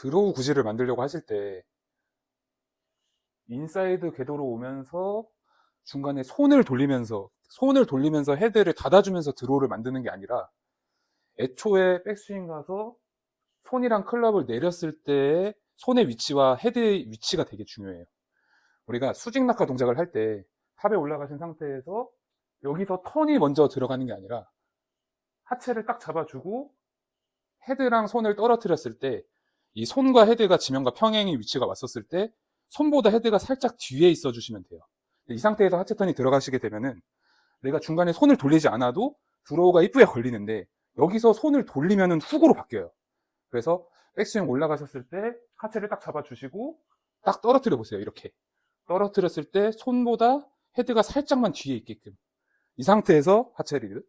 드로우 구질을 만들려고 하실 때 인사이드 궤도로 오면서 중간에 손을 돌리면서 손을 돌리면서 헤드를 닫아주면서 드로우를 만드는 게 아니라 애초에 백스윙 가서 손이랑 클럽을 내렸을 때의 손의 위치와 헤드의 위치가 되게 중요해요. 우리가 수직 낙하 동작을 할 때 탑에 올라가신 상태에서 여기서 턴이 먼저 들어가는 게 아니라 하체를 딱 잡아주고 헤드랑 손을 떨어뜨렸을 때 이 손과 헤드가 지면과 평행의 위치가 왔었을 때 손보다 헤드가 살짝 뒤에 있어 주시면 돼요. 이 상태에서 하체 턴이 들어가시게 되면은 내가 중간에 손을 돌리지 않아도 드로우가 이쁘게 걸리는데 여기서 손을 돌리면은 훅으로 바뀌어요. 그래서 백스윙 올라가셨을 때 하체를 딱 잡아주시고 딱 떨어뜨려 보세요. 이렇게 떨어뜨렸을 때 손보다 헤드가 살짝만 뒤에 있게끔 이 상태에서 하체 리드